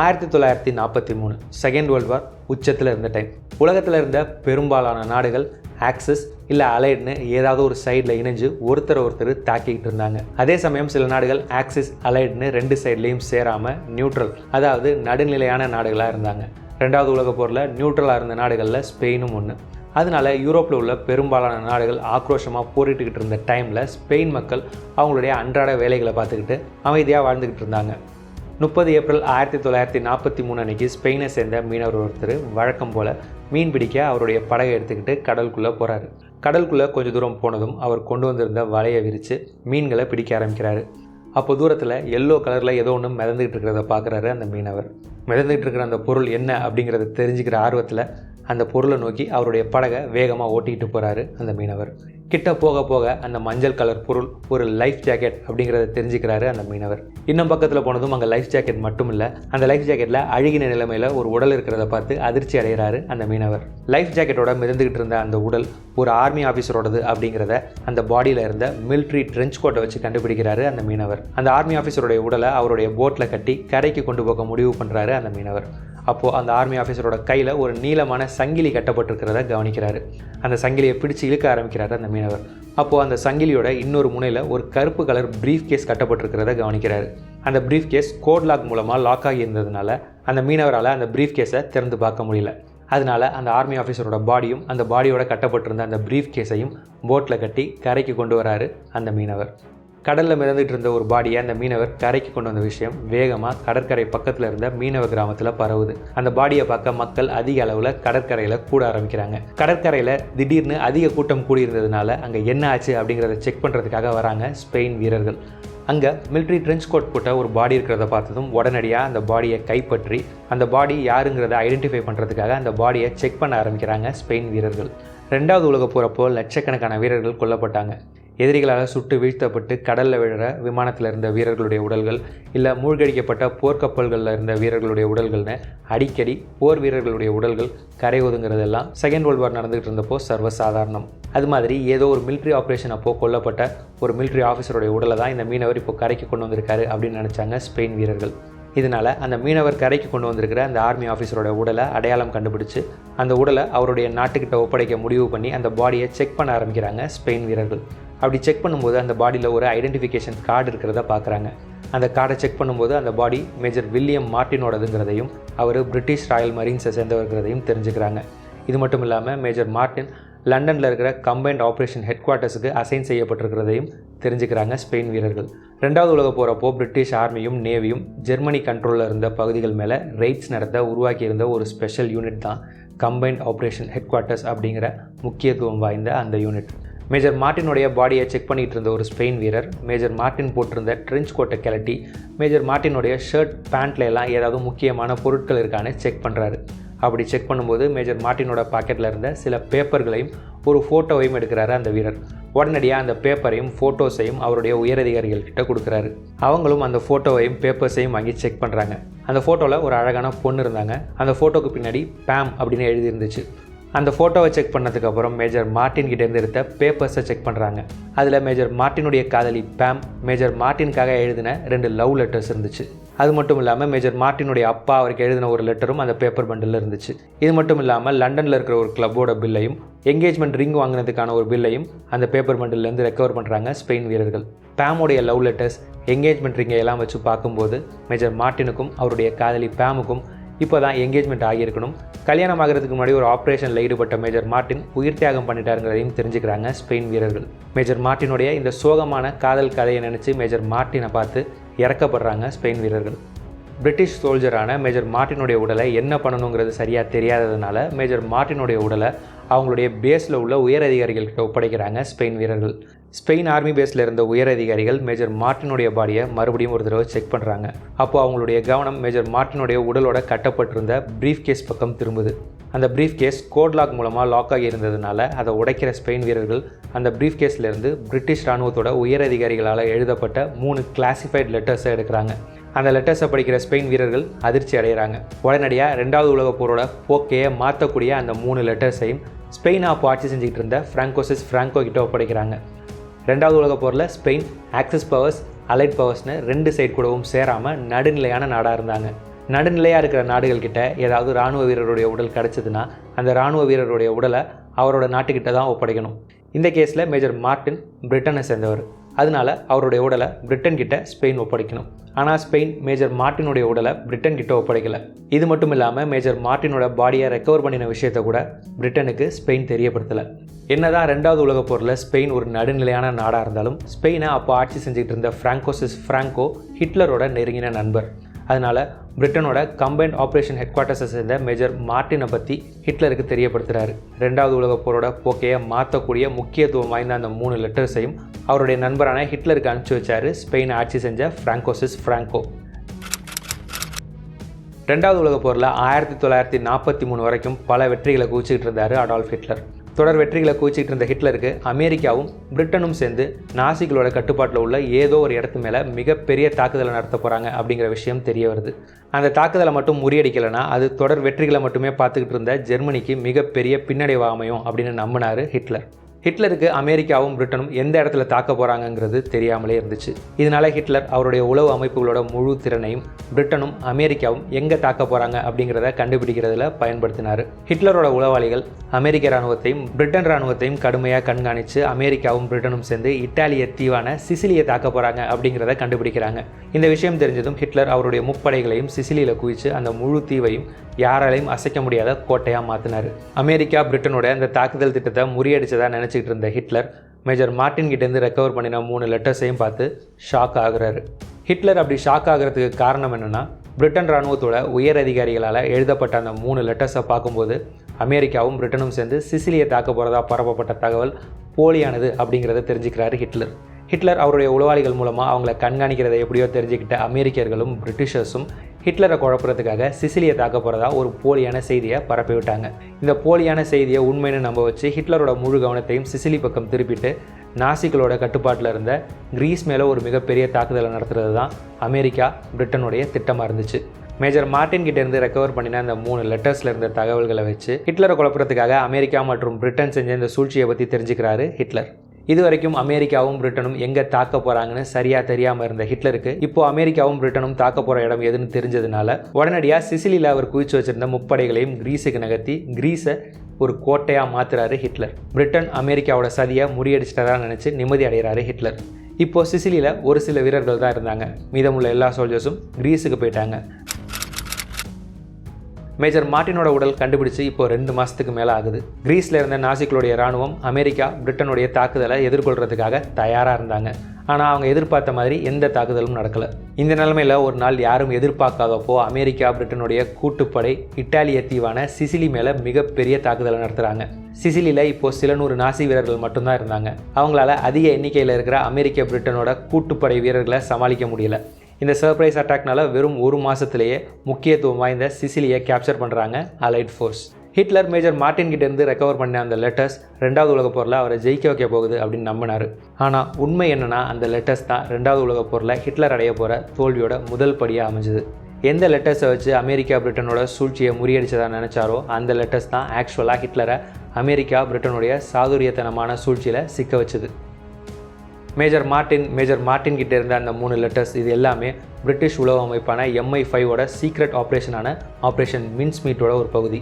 ஆயிரத்தி தொள்ளாயிரத்தி நாற்பத்தி மூணு செகண்ட் வேர்ல்டு வார் உச்சத்தில் இருந்த டைம் உலகத்தில் இருந்த பெரும்பாலான நாடுகள் ஆக்சிஸ் இல்லை அலைட்னு ஏதாவது ஒரு சைடில் இணைஞ்சு ஒருத்தர் ஒருத்தர் தாக்கிக்கிட்டு இருந்தாங்க. அதே சமயம் சில நாடுகள் ஆக்சிஸ் அலைட்னு ரெண்டு சைட்லேயும் சேராமல் நியூட்ரல் அதாவது நடுநிலையான நாடுகளாக இருந்தாங்க. ரெண்டாவது உலகப் போரில் நியூட்ரலாக இருந்த நாடுகளில் ஸ்பெயினும் ஒன்று அதனால யூரோப்பில் உள்ள பெரும்பாலான நாடுகள் ஆக்ரோஷமாக போரிட்டுக்கிட்டு இருந்த டைமில் ஸ்பெயின் மக்கள் அவங்களுடைய அன்றாட வேலைகளை பார்த்துக்கிட்டு அமைதியாக வாழ்ந்துக்கிட்டு இருந்தாங்க. முப்பது ஏப்ரல் ஆயிரத்தி தொள்ளாயிரத்தி நாற்பத்தி மூணு அன்றைக்கி ஸ்பெயினை சேர்ந்த மீனவர் ஒருத்தர் வழக்கம் போல் மீன் பிடிக்க அவருடைய படகை எடுத்துக்கிட்டு கடலுக்குள்ளே போகிறாரு கடலுக்குள்ளே கொஞ்சம் தூரம் போனதும் அவர் கொண்டு வந்திருந்த வலையை விரித்து மீன்களை பிடிக்க ஆரம்பிக்கிறாரு. அப்போ தூரத்தில் எல்லோ கலரில் ஏதோ ஒன்று மிதந்துக்கிட்டு இருக்கிறத பார்க்குறாரு அந்த மீனவர். மிதந்துக்கிட்டு இருக்கிற அந்த பொருள் என்ன அப்படிங்கிறத தெரிஞ்சுக்கிற ஆர்வத்தில் அந்த பொருளை நோக்கி அவருடைய படகை வேகமாக ஓட்டிக்கிட்டு போகிறாரு அந்த மீனவர். கிட்ட போக போக அந்த மஞ்சள் கலர் பொருள் ஒரு லைஃப் ஜாக்கெட் அப்படிங்கிறத தெரிஞ்சுக்கிறாரு அந்த மீனவர். இன்னும் பக்கத்தில் போனதும் அங்கே லைஃப் ஜாக்கெட் மட்டும் இல்லை அந்த லைஃப் ஜாக்கெட்டில் அழுகின நிலைமையில் ஒரு உடல் இருக்கிறத பார்த்து அதிர்ச்சி அடைகிறாரு அந்த மீனவர். லைஃப் ஜாக்கெட்டோட மிதந்துக்கிட்டு இருந்த அந்த உடல் ஒரு ஆர்மி ஆஃபீஸரோடது அப்படிங்கிறத அந்த பாடியில் இருந்த மிலிட்ரி ட்ரெஞ்ச் கோட்டை வச்சு கண்டுபிடிக்கிறாரு அந்த மீனவர். அந்த ஆர்மி ஆஃபீஸருடைய உடலை அவருடைய போட்டில் கட்டி கரைக்கு கொண்டு போக முடிவு பண்ணுறாரு அந்த மீனவர். அப்போது அந்த ஆர்மி ஆஃபீஸரோட கையில் ஒரு நீளமான சங்கிலி கட்டப்பட்டிருக்கிறத கவனிக்கிறாரு. அந்த சங்கிலியை பிடிச்சு இழுக்க ஆரம்பிக்கிறார் அந்த மீனவர். அப்போது அந்த சங்கிலியோட இன்னொரு முனையில் ஒரு கருப்பு கலர் ப்ரீஃப் கேஸ் கட்டப்பட்டிருக்கிறத கவனிக்கிறாரு. அந்த ப்ரீஃப் கேஸ் கோட் லாக் மூலமாக லாக் ஆகி இருந்ததுனால அந்த மீனவரால் அந்த ப்ரீஃப் கேஸை திறந்து பார்க்க முடியல. அதனால் அந்த ஆர்மி ஆஃபீஸரோட பாடியும் அந்த பாடியோட கட்டப்பட்டிருந்த அந்த ப்ரீஃப் கேஸையும் போட்டில் கட்டி கரைக்கு கொண்டு வராரு அந்த மீனவர். கடலில் மிதந்துட்டு இருந்த ஒரு பாடியை அந்த மீனவர் கரைக்கு கொண்டு வந்த விஷயம் வேகமாக கடற்கரை பக்கத்தில் இருந்த மீனவ கிராமத்தில் பரவுது. அந்த பாடியை பார்க்க மக்கள் அதிக அளவில் கடற்கரையில் கூட ஆரம்பிக்கிறாங்க. கடற்கரையில் திடீர்னு அதிக கூட்டம் கூடியிருந்ததுனால அங்கே என்ன ஆச்சு அப்படிங்கிறத செக் பண்ணுறதுக்காக வராங்க ஸ்பெயின் வீரர்கள். அங்கே மிலிட்ரி ட்ரெஞ்ச் கோட் போட்ட ஒரு பாடி இருக்கிறத பார்த்ததும் உடனடியாக அந்த பாடியை கைப்பற்றி அந்த பாடி யாருங்கிறத ஐடென்டிஃபை பண்ணுறதுக்காக அந்த பாடியை செக் பண்ண ஆரம்பிக்கிறாங்க ஸ்பெயின் வீரர்கள். ரெண்டாவது உலக போகிறப்போ லட்சக்கணக்கான வீரர்கள் கொல்லப்பட்டாங்க. எதிரிகளால் சுட்டு வீழ்த்தப்பட்டு கடலில் விழுற விமானத்தில் இருந்த வீரர்களுடைய உடல்கள் இல்லை மூழ்கடிக்கப்பட்ட போர்க்கப்பல்களில் இருந்த வீரர்களுடைய உடல்கள்னு அடிக்கடி போர் வீரர்களுடைய உடல்கள் கரை ஒதுங்கிறதெல்லாம் செகண்ட் வேர்ல்டு வார் நடந்துகிட்டு இருந்தப்போ சர்வசாதாரணம். அது மாதிரி ஏதோ ஒரு மிலிட்ரி ஆப்ரேஷன் அப்போது கொல்லப்பட்ட ஒரு மிலிட்ரி ஆஃபீஸருடைய உடலை தான் இந்த மீனவர் இப்போ கரைக்கு கொண்டு வந்திருக்காரு அப்படின்னு நினச்சாங்க ஸ்பெயின் வீரர்கள். இதனால் அந்த மீனவர் கரைக்கு கொண்டு வந்திருக்கிற அந்த ஆர்மி ஆஃபீஸரோட உடலை அடையாளம் கண்டுபிடிச்சு அந்த உடலை அவருடைய நாட்டுக்கிட்ட ஒப்படைக்க முடிவு பண்ணி அந்த பாடியை செக் பண்ண ஆரம்பிக்கிறாங்க ஸ்பெயின் வீரர்கள். அப்படி செக் பண்ணும்போது அந்த பாடியில் ஒரு ஐடென்டிஃபிகேஷன் கார்டு இருக்கிறத பார்க்குறாங்க. அந்த கார்டை செக் பண்ணும்போது அந்த பாடி மேஜர் வில்லியம் மார்ட்டினோடதுங்கிறதையும் அவர் பிரிட்டிஷ் ராயல் மரீன்ஸை சேர்ந்தவர்கிறதையும் தெரிஞ்சுக்கிறாங்க. இது மட்டும் இல்லாமல் மேஜர் மார்ட்டின் லண்டனில் இருக்கிற கம்பைன்ட் ஆப்ரேஷன் ஹெட் குவார்ட்டர்ஸுக்கு அசைன் செய்யப்பட்டிருக்கிறதையும் தெரிஞ்சுக்கிறாங்க ஸ்பெயின் வீரர்கள். ரெண்டாவது உலக போகிறப்போ பிரிட்டிஷ் ஆர்மியும் நேவியும் ஜெர்மனி கண்ட்ரோலில் இருந்த பகுதிகள் மேலே ரெய்ட்ஸ் நடத்த உருவாக்கியிருந்த ஒரு ஸ்பெஷல் யூனிட் தான் கம்பைன்ட் ஆப்ரேஷன் ஹெட் குவார்ட்டர்ஸ் அப்படிங்கிற முக்கியத்துவம் வாய்ந்த அந்த யூனிட் மேஜர் மார்ட்டினுடைய பாடியை செக் பண்ணிகிட்டு இருந்த ஒரு ஸ்பெயின் வீரர் மேஜர் மார்ட்டின் போட்டிருந்த ட்ரெஞ்ச் கோட்டை கிளட்டி மேஜர் மார்ட்டினுடைய ஷர்ட் பேண்ட்ல எல்லாம் ஏதாவது முக்கியமான பொருட்கள் இருக்கான்னு செக் பண்ணுறாரு அப்படி செக் பண்ணும்போது மேஜர் மார்ட்டினோட பாக்கெட்டில் இருந்த சில பேப்பர்களையும் ஒரு ஃபோட்டோவையும் எடுக்கிறாரு அந்த வீரர். உடனடியாக அந்த பேப்பரையும் ஃபோட்டோஸையும் அவருடைய உயரதிகாரிகள் கிட்ட கொடுக்குறாரு. அவங்களும் அந்த ஃபோட்டோவையும் பேப்பர்ஸையும் வாங்கி செக் பண்ணுறாங்க அந்த ஃபோட்டோவில் ஒரு அழகான பொண்ணு இருந்தாங்க. அந்த ஃபோட்டோக்கு பின்னாடி பேம் அப்படின்னு எழுதியிருந்துச்சு. அந்த ஃபோட்டோவை செக் பண்ணதுக்கப்புறம் மேஜர் மார்ட்டின் கிட்டேருந்து எடுத்த பேப்பர்ஸை செக் பண்ணுறாங்க அதில் மேஜர் மார்ட்டினுடைய காதலி பேம் மேஜர் மார்ட்டினுக்காக எழுதின ரெண்டு லவ் லெட்டர்ஸ் இருந்துச்சு. அது மட்டும் இல்லாமல் மேஜர் மார்ட்டினுடைய அப்பா அவருக்கு எழுதின ஒரு லெட்டரும் அந்த பேப்பர் பண்டில் இருந்துச்சு. இது மட்டும் இல்லாமல் லண்டனில் இருக்கிற ஒரு கிளப்போட பில்லையும் என்கேஜ்மெண்ட் ரிங் வாங்கினதுக்கான ஒரு பில்லையும் அந்த பேப்பர் பண்டில்லேருந்து ரெக்கவர் பண்ணுறாங்க ஸ்பெயின் வீரர்கள். பேமுடைய லவ் லெட்டர்ஸ் என்கேஜ்மெண்ட் ரிங்கை எல்லாம் வச்சு பார்க்கும்போது மேஜர் மார்ட்டினுக்கும் அவருடைய காதலி பேமுக்கும் இப்போ தான் என்கேஜ்மெண்ட் ஆகியிருக்கணும். கல்யாணம் ஆகிறதுக்கு முன்னாடி ஒரு ஆப்ரேஷனில் ஈடுபட்ட மேஜர் மார்ட்டின் உயிர் தியாகம் பண்ணிட்டாருங்கிறதையும் தெரிஞ்சுக்கிறாங்க ஸ்பெயின் வீரர்கள். மேஜர் மார்ட்டினுடைய இந்த சோகமான காதல் கதையை நினச்சி மேஜர் மார்ட்டினை பார்த்து இறக்கப்படுறாங்க ஸ்பெயின் வீரர்கள். பிரிட்டிஷ் சோல்ஜரான மேஜர் மார்ட்டினுடைய உடலை என்ன பண்ணணுங்கிறது சரியாக தெரியாததுனால மேஜர் மார்ட்டினுடைய உடலை அவங்களுடைய பேஸில் உள்ள உயர் அதிகாரிகள்கிட்ட ஒப்படைக்கிறாங்க ஸ்பெயின் வீரர்கள். ஸ்பெயின் ஆர்மி பேஸில் இருந்த உயர் அதிகாரிகள் மேஜர் மார்ட்டினுடைய பாடியை மறுபடியும் ஒரு தடவை செக் பண்ணுறாங்க அப்போ அவங்களுடைய கவனம் மேஜர் மார்ட்டினுடைய உடலோட கட்டப்பட்டிருந்த ப்ரீஃப் கேஸ் பக்கம் திரும்புது. அந்த ப்ரீஃப் கேஸ் கோட் லாக் மூலமாக லாக் ஆகி இருந்ததுனால அதை உடைக்கிற ஸ்பெயின் வீரர்கள் அந்த ப்ரீஃப் கேஸ்லேருந்து பிரிட்டிஷ் ராணுவத்தோட உயர் அதிகாரிகளால் எழுதப்பட்ட மூணு கிளாசிஃபைட் லெட்டர்ஸை எடுக்கிறாங்க. அந்த லெட்டர்ஸை படிக்கிற ஸ்பெயின் வீரர்கள் அதிர்ச்சி அடைகிறாங்க உடனடியாக ரெண்டாவது உலகப் போரோட போக்கையை மாற்றக்கூடிய அந்த மூணு லெட்டர்ஸையும் ஸ்பெயின் ஆப் ஆட்சி செஞ்சுக்கிட்டு இருந்த ஃப்ராங்கோசிஸ் ஃப்ராங்கோ கிட்ட ஒப்படைக்கிறாங்க. ரெண்டாவது உலக போரில் ஸ்பெயின் ஆக்சிஸ் பவர்ஸ் அலைட் பவர்ஸ்னு ரெண்டு சைட் கூடவும் சேராமல் நடுநிலையான நாடாக இருந்தாங்க. நடுநிலையாக இருக்கிற நாடுகள் கிட்ட ஏதாவது இராணுவ வீரருடைய உடல் கிடச்சிதுன்னா அந்த இராணுவ வீரருடைய உடலை அவரோட நாட்டுக்கிட்ட தான் ஒப்படைக்கணும். இந்த கேஸில் மேஜர் மார்ட்டின் பிரிட்டனை சேர்ந்தவர். அதனால அவருடைய உடலை பிரிட்டன் கிட்ட ஸ்பெயின் ஒப்படைக்கணும். ஆனால் ஸ்பெயின் மேஜர் மார்ட்டினுடைய உடலை பிரிட்டன் கிட்ட ஒப்படைக்கல. இது மட்டும் இல்லாமல் மேஜர் மார்ட்டினோட பாடியை ரெக்கவர் பண்ணின விஷயத்தை கூட பிரிட்டனுக்கு ஸ்பெயின் தெரியப்படுத்தலை. என்னதான் ரெண்டாவது உலகப் போரில் ஸ்பெயின் ஒரு நடுநிலையான நாடாக இருந்தாலும் ஸ்பெயினை அப்போ ஆட்சி செஞ்சுட்டு இருந்த ஃப்ராங்கோசிஸ் ஃப்ராங்கோ ஹிட்லரோட நெருங்கின நண்பர். அதனால் பிரிட்டனோட கம்பைன்ட் ஆப்ரேஷன் ஹெட் குவார்ட்டர்ஸை சேர்ந்த மேஜர் மார்ட்டினை பற்றி ஹிட்லருக்கு தெரியப்படுத்துகிறாரு ரெண்டாவது உலகப் போரோட போக்கையை மாற்றக்கூடிய முக்கியத்துவம் வாய்ந்த அந்த மூணு லெட்டர்ஸையும் அவருடைய நண்பரான ஹிட்லருக்கு அனுப்பிச்சி வச்சாரு ஸ்பெயின் ஆட்சி செஞ்ச ஃப்ராங்கோசிஸ் ஃப்ராங்கோ ரெண்டாவது உலகப் போரில் ஆயிரத்தி தொள்ளாயிரத்தி நாற்பத்தி மூணு வரைக்கும் பல வெற்றிகளை குவிச்சிக்கிட்டு இருந்தார் அடால்ஃப் ஹிட்லர். தொடர் வெற்றிகளை குவிச்சிட்டு இருந்த ஹிட்லருக்கு அமெரிக்காவும் பிரிட்டனும் சேர்ந்து நாசிகளோட கட்டுப்பாட்டில் உள்ள ஏதோ ஒரு இடத்து மேலே மிகப்பெரிய தாக்குதலை நடத்த போகிறாங்க அப்படிங்கிற விஷயம் தெரிய வருது. அந்த தாக்குதலை மட்டும் முறியடிக்கலைன்னா அது தொடர் வெற்றிகளை மட்டுமே பார்த்துக்கிட்டு இருந்த ஜெர்மனிக்கு மிகப்பெரிய பின்னடைவு அமையும் அப்படின்னு நம்பினார் ஹிட்லர். ஹிட்லருக்கு அமெரிக்காவும் பிரிட்டனும் எந்த இடத்துல தாக்க போகிறாங்கங்கிறது தெரியாமலே இருந்துச்சு. இதனால ஹிட்லர் அவருடைய உளவு அமைப்புகளோட முழு திறனையும் பிரிட்டனும் அமெரிக்காவும் எங்கே தாக்க போகிறாங்க அப்படிங்கிறத கண்டுபிடிக்கிறதுல பயன்படுத்தினார். ஹிட்லரோட உளவாளிகள் அமெரிக்க இராணுவத்தையும் பிரிட்டன் இராணுவத்தையும் கடுமையாக கண்காணித்து அமெரிக்காவும் பிரிட்டனும் சேர்ந்து இத்தாலிய தீவான சிசிலியை தாக்க போகிறாங்க அப்படிங்கிறத கண்டுபிடிக்கிறாங்க. இந்த விஷயம் தெரிஞ்சதும் ஹிட்லர் அவருடைய முப்படைகளையும் சிசிலியில் குவிச்சு அந்த முழு தீவையும் யாராலையும் அசைக்க முடியாத கோட்டையாக மாற்றினார் அமெரிக்கா பிரிட்டனோட அந்த தாக்குதல் திட்டத்தை முறியடிச்சதாக நினச்சி நினச்சிக்கிட்டு இருந்த ஹிட்லர் மேஜர் மார்ட்டின் கிட்டேருந்து ரெக்கவர் பண்ணின மூணு லெட்டர்ஸையும் பார்த்து ஷாக் ஆகுறாரு. ஹிட்லர் அப்படி ஷாக் ஆகிறதுக்கு காரணம் என்னென்னா பிரிட்டன் இராணுவத்தோட உயர் அதிகாரிகளால் எழுதப்பட்ட அந்த மூணு லெட்டர்ஸை பார்க்கும்போது அமெரிக்காவும் பிரிட்டனும் சேர்ந்து சிசிலியை தாக்க போகிறதா பரப்பப்பட்ட தகவல் போலியானது அப்படிங்கிறத தெரிஞ்சுக்கிறாரு ஹிட்லர். ஹிட்லர் அவருடைய உளவாளிகள் மூலமாக அவங்கள கண்காணிக்கிறதை எப்படியோ தெரிஞ்சுக்கிட்ட அமெரிக்கர்களும் பிரிட்டிஷர்ஸும் ஹிட்லரை குழப்புறதுக்காக சிசிலியை தாக்க போகிறதா ஒரு போலியான செய்தியை பரப்பி விட்டாங்க இந்த போலியான செய்தியை உண்மைன்னு நம்ப வச்சு ஹிட்லரோட முழு கவனத்தையும் சிசிலி பக்கம் திருப்பிட்டு நாசிகளோட கட்டுப்பாட்டில் இருந்த கிரீஸ் மேலே ஒரு மிகப்பெரிய தாக்குதலை நடத்துறது தான் அமெரிக்கா பிரிட்டனுடைய திட்டமாக இருந்துச்சு. மேஜர் மார்ட்டின் கிட்ட இருந்து ரெக்கவர் பண்ணின அந்த மூணு லெட்டர்ஸில் இருந்த தகவல்களை வச்சு ஹிட்லரை குழப்பறதுக்காக அமெரிக்கா மற்றும் பிரிட்டன் செஞ்ச இந்த சூழ்ச்சியை பற்றி தெரிஞ்சுக்கிறாரு ஹிட்லர். இது வரைக்கும் அமெரிக்காவும் பிரிட்டனும் எங்கே தாக்க போகிறாங்கன்னு சரியாக தெரியாமல் இருந்த ஹிட்லருக்கு இப்போ அமெரிக்காவும் பிரிட்டனும் தாக்க போகிற இடம் எதுன்னு தெரிஞ்சதுனால உடனடியாக சிசிலியில் அவர் குவிச்சு வச்சிருந்த முப்படைகளையும் கிரீஸுக்கு நகர்த்தி கிரீஸை ஒரு கோட்டையாக மாத்துறாரு ஹிட்லர். பிரிட்டன் அமெரிக்காவோட சதியை முறியடிச்சிட்டதா நினச்சி நிம்மதி அடைகிறாரு ஹிட்லர். இப்போ சிசிலியில் ஒரு சில வீரர்கள் தான் இருந்தாங்க. மீதமுள்ள எல்லா சோல்ஜர்ஸும் கிரீஸுக்கு போயிட்டாங்க. மேஜர் மார்ட்டினோட உடல் கண்டுபிடிச்சு இப்போ ரெண்டு மாதத்துக்கு மேலே ஆகுது. கிரீஸில் இருந்த நாசிக்களுடைய இராணுவம் அமெரிக்கா பிரிட்டனுடைய தாக்குதலை எதிர்கொள்கிறதுக்காக தயாராக இருந்தாங்க. ஆனால் அவங்க எதிர்பார்த்த மாதிரி எந்த தாக்குதலும் நடக்கலை. இந்த நிலைமையில் ஒரு நாள் யாரும் எதிர்பார்க்காதப்போ அமெரிக்கா பிரிட்டனுடைய கூட்டுப்படை இட்டாலிய தீவான சிசிலி மேலே மிகப்பெரிய தாக்குதலை நடத்துகிறாங்க சிசிலியில் இப்போ சில நூறு நாசி வீரர்கள் மட்டும்தான் இருந்தாங்க. அவங்களால அதிக எண்ணிக்கையில் இருக்கிற அமெரிக்க பிரிட்டனோட கூட்டுப்படை வீரர்களை சமாளிக்க முடியல. இந்த சர்ப்ரைஸ் அட்டாக்னால வெறும் ஒரு மாதத்திலேயே முக்கியத்துவம் வாய்ந்த சிசிலியை கேப்சர் பண்ணுறாங்க allied force Hitler major Martin recover பண்ண அந்த லெட்டர்ஸ் ரெண்டாவது உலகப் போரில் அவரை ஜெயிக்க வைக்க போகுது அப்படின்னு நம்பினார். ஆனால் உண்மை என்னென்னா அந்த லெட்டர்ஸ் தான் ரெண்டாவது உலகப் போரில் ஹிட்லர் அடைய போகிற தோல்வியோட முதல் படியாக அமைஞ்சுது. எந்த லெட்டர்ஸை வச்சு அமெரிக்கா பிரிட்டனோட சூழ்ச்சியை முறியடிச்சதாக நினச்சாரோ அந்த லெட்டர்ஸ் தான் ஆக்சுவலாக ஹிட்லரை அமெரிக்கா பிரிட்டனுடைய சாதுரியத்தனமான சூழ்ச்சியில் சிக்க வச்சுது. மேஜர் மார்ட்டின் மேஜர் மார்ட்டின் கிட்ட இருந்த அந்த மூணு லெட்டர்ஸ் இது எல்லாமே பிரிட்டிஷ் உளவு அமைப்பான எம்ஐ ஃபைவோட சீக்ரெட் ஆப்ரேஷனான ஆப்ரேஷன் மின்ஸ்மீட்டோட ஒரு பகுதி.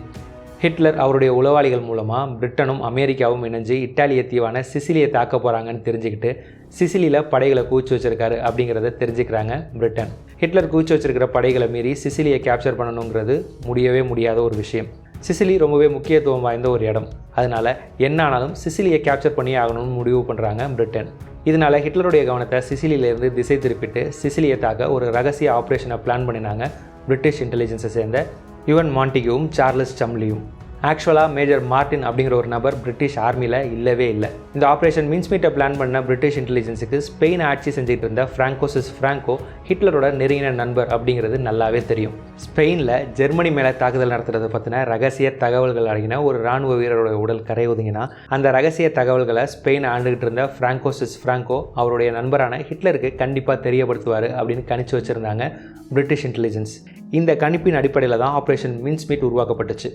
ஹிட்லர் அவருடைய உளவாளிகள் மூலமாக பிரிட்டனும் அமெரிக்காவும் இணைஞ்சு இட்டாலிய தீவான சிசிலியை தாக்க போகிறாங்கன்னு தெரிஞ்சுக்கிட்டு சிசிலியில் படைகளை கூச்சி வச்சிருக்காரு அப்படிங்கிறத தெரிஞ்சுக்கிறாங்க பிரிட்டன். ஹிட்லர் கூச்சி வச்சிருக்கிற படைகளை மீறி சிசிலியை கேப்சர் பண்ணணுங்கிறது முடியவே முடியாத ஒரு விஷயம். சிசிலி ரொம்பவே முக்கியத்துவம் வாய்ந்த ஒரு இடம். அதனால் என்ன ஆனாலும் சிசிலியை கேப்சர் பண்ணி ஆகணும்னு முடிவு பண்ணுறாங்க பிரிட்டன். இதனால் ஹிட்லருடைய கவனத்தை சிசிலியிலேருந்து திசை திருப்பிட்டு சிசிலியை தாக்க ஒரு ரகசிய ஆப்ரேஷனை பிளான் பண்ணினாங்க பிரிட்டிஷ் இன்டெலிஜென்ஸை சேர்ந்த யுவன் மாண்டிகியும் சார்லஸ் சம்லியும். ஆக்சுவலாக மேஜர் மார்டின் அப்படிங்கிற ஒரு நபர் பிரிட்டிஷ் ஆர்மியில் இல்லவே இல்லை. இந்த ஆப்ரேஷன் மின்ஸ்மீட்டை பிளான் பண்ண பிரிட்டிஷ் இன்டெலிஜென்ஸுக்கு ஸ்பெயின் ஆட்சி செஞ்சுட்டு இருந்த ஃப்ராங்கோசிஸ் ஃப்ராங்கோ ஹிட்லரோட நெருங்கின நண்பர் அப்படிங்கிறது நல்லாவே தெரியும். ஸ்பெயினில் ஜெர்மனி மேலே தாக்குதல் நடத்துறதை பற்றின ரகசிய தகவல்கள் அடங்கின ஒரு ராணுவ வீரரோட உடல் கரை ஒதுங்கினா அந்த ரகசிய தகவல்களை ஸ்பெயின் ஆண்டுகிட்டு இருந்த ஃப்ராங்கோசிஸ் ஃப்ராங்கோ அவருடைய நண்பரான ஹிட்லருக்கு கண்டிப்பாக தெரியப்படுத்துவார் அப்படின்னு கணிச்சு வச்சுருந்தாங்க பிரிட்டிஷ் இன்டெலிஜென்ஸ் இந்த கணிப்பின் அடிப்படையில் தான் ஆப்ரேஷன் மின்ஸ்மீட் உருவாக்கப்பட்டுச்சு.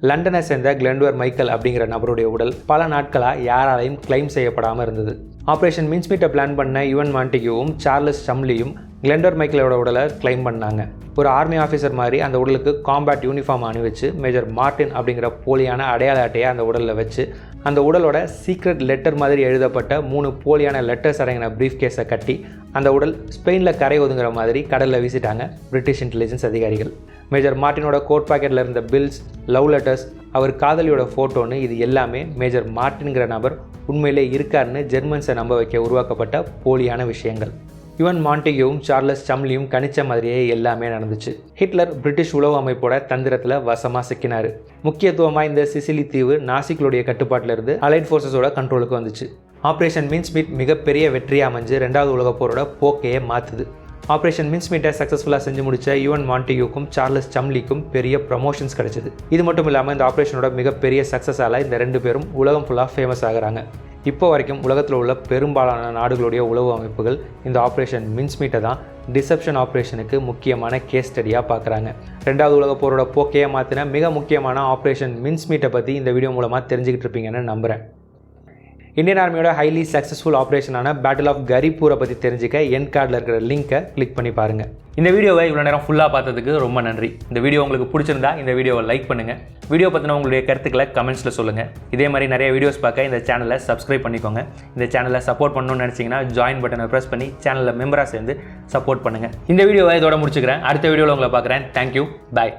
லண்டனை சேர்ந்த கிளென்வர் மைக்கேல் அப்படிங்கிற நபருடைய உடல் பல நாட்களாக யாராலையும் கிளைம் செய்யப்படாமல் இருந்தது. ஆப்ரேஷன் மின்ஸ்மீட்டை பிளான் பண்ண யுவன் மாண்டிகியும் சார்லஸ் சம்லியும் கிளெண்டர் மைக்கேலோட உடலை கிளைம் பண்ணாங்க. ஒரு ஆர்மி ஆஃபீஸர் மாதிரி அந்த உடலுக்கு காம்பேட் யூனிஃபார்ம் அணிவிச்சு மேஜர் மார்ட்டின் அப்படிங்கிற போலியான அடையாள அட்டையை அந்த உடலில் வச்சு அந்த உடலோட சீக்ரெட் லெட்டர் மாதிரி எழுதப்பட்ட மூணு போலியான லெட்டர்ஸ் அடங்கின ப்ரீஃப் கேஸை கட்டி அந்த உடல் ஸ்பெயினில் கரை ஒதுங்குற மாதிரி கடலில் வீசிட்டாங்க பிரிட்டிஷ் இன்டெலிஜென்ஸ் அதிகாரிகள். மேஜர் மார்ட்டினோட கோட் பாக்கெட்டில் இருந்த பில்ஸ் லவ் லெட்டர்ஸ் அவர் காதலியோட ஃபோட்டோன்னு இது எல்லாமே மேஜர் மார்ட்டின்கிற நபர் உண்மையிலே இருக்காருன்னு ஜெர்மன்ஸை நம்ப வைக்க உருவாக்கப்பட்ட போலியான விஷயங்கள். யுவன் மாண்டியும் சார்லஸ் சம்லியும் கணிச்ச மாதிரியே எல்லாமே நடந்துச்சு. ஹிட்லர் பிரிட்டிஷ் உளவு அமைப்போட தந்திரத்தில் வசமாக சிக்கினார். முக்கியத்துவமாக இந்த சிசிலி தீவு நாசிக்களுடைய கட்டுப்பாட்டில் இருந்து அலைட் ஃபோர்ஸஸோட கண்ட்ரோலுக்கு வந்துச்சு. ஆப்ரேஷன் மின்ஸ்மிட் மிகப்பெரிய வெற்றியாக அமைஞ்சு ரெண்டாவது உலகப் போரோட போக்கையே மாற்றுது ஆப்ரேஷன் மின்ஸ்மீட்டை சக்ஸஸ்ஃபுல்லாக செஞ்சு முடிச்ச யுவன் மாண்டியூக்கும் சார்லஸ் சம்லிக்கும் பெரிய ப்ரமோஷன்ஸ் கிடைச்சிது. இது மட்டும் இல்லாமல் இந்த ஆப்ரேஷனோட மிகப்பெரிய சக்ஸஸால் இந்த ரெண்டு பேரும் உலகம் ஃபுல்லாக ஃபேமஸ் ஆகுறாங்க. இப்போ வரைக்கும் உலகத்தில் உள்ள பெரும்பாலான நாடுகளுடைய உளவு அமைப்புகள் இந்த ஆப்ரேஷன் மின்ஸ்மீட்டை தான் டிசப்ஷன் ஆப்ரேஷனுக்கு முக்கியமான கேஸ் ஸ்டடியாக பார்க்குறாங்க ரெண்டாவது உலக போரோட போக்கையே மாற்றின மிக முக்கியமான ஆப்ரேஷன் மின்ஸ்மீட்டை பற்றி இந்த வீடியோ மூலமாக தெரிஞ்சுக்கிட்டு இருப்பீங்கன்னு நம்புகிறேன் இந்தியன் ஆர்மியோட ஹைலி சக்ஸஸ்ஃபுல் ஆப்ரேஷனான பேட்டில் ஆஃப் கரிப்பூரை பற்றி தெரிஞ்சுக்க என் கார்டில் இருக்கிற லிங்க்கை கிளிக் பண்ணி பாருங்கள் இந்த வீடியோவை இவ்வளோ நேரம் ஃபுல்லாக பார்த்ததுக்கு ரொம்ப நன்றி. இந்த வீடியோ உங்களுக்கு பிடிச்சிருந்தா இந்த வீடியோவை லைக் பண்ணுங்கள் வீடியோ பற்றின உங்களுடைய கருத்துக்களை கமெண்ட்ஸில் சொல்லுங்கள் இதே மாதிரி நிறைய வீடியோஸ் பார்க்க இந்த சேனலை சப்ஸ்கிரைப் பண்ணிக்கோங்க. இந்த சேனலை சப்போர்ட் பண்ணணும்னு நினச்சிங்கன்னா ஜாயின் பட்டனை ப்ரெஸ் பண்ணி சேனலில் மெம்பராக சேர்ந்து சப்போர்ட் பண்ணுங்கள் இந்த வீடியோவை இதோட முடிச்சுக்கிறேன். அடுத்த வீடியோவில் உங்களை பார்க்குறேன். Thank you bye